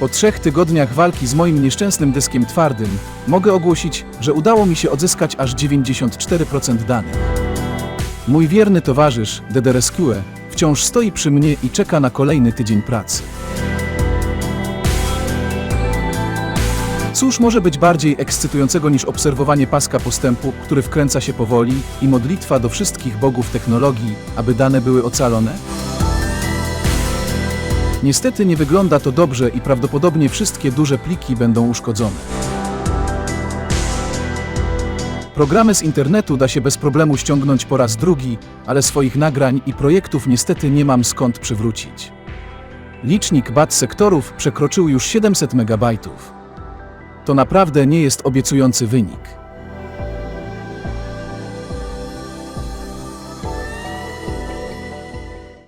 Po trzech tygodniach walki z moim nieszczęsnym dyskiem twardym, mogę ogłosić, że udało mi się odzyskać aż 94% danych. Mój wierny towarzysz, DDRSQ, wciąż stoi przy mnie i czeka na kolejny tydzień pracy. Cóż może być bardziej ekscytującego niż obserwowanie paska postępu, który wkręca się powoli i modlitwa do wszystkich bogów technologii, aby dane były ocalone? Niestety nie wygląda to dobrze i prawdopodobnie wszystkie duże pliki będą uszkodzone. Programy z internetu da się bez problemu ściągnąć po raz drugi, ale swoich nagrań i projektów niestety nie mam skąd przywrócić. Licznik BAT sektorów przekroczył już 700 MB. To naprawdę nie jest obiecujący wynik.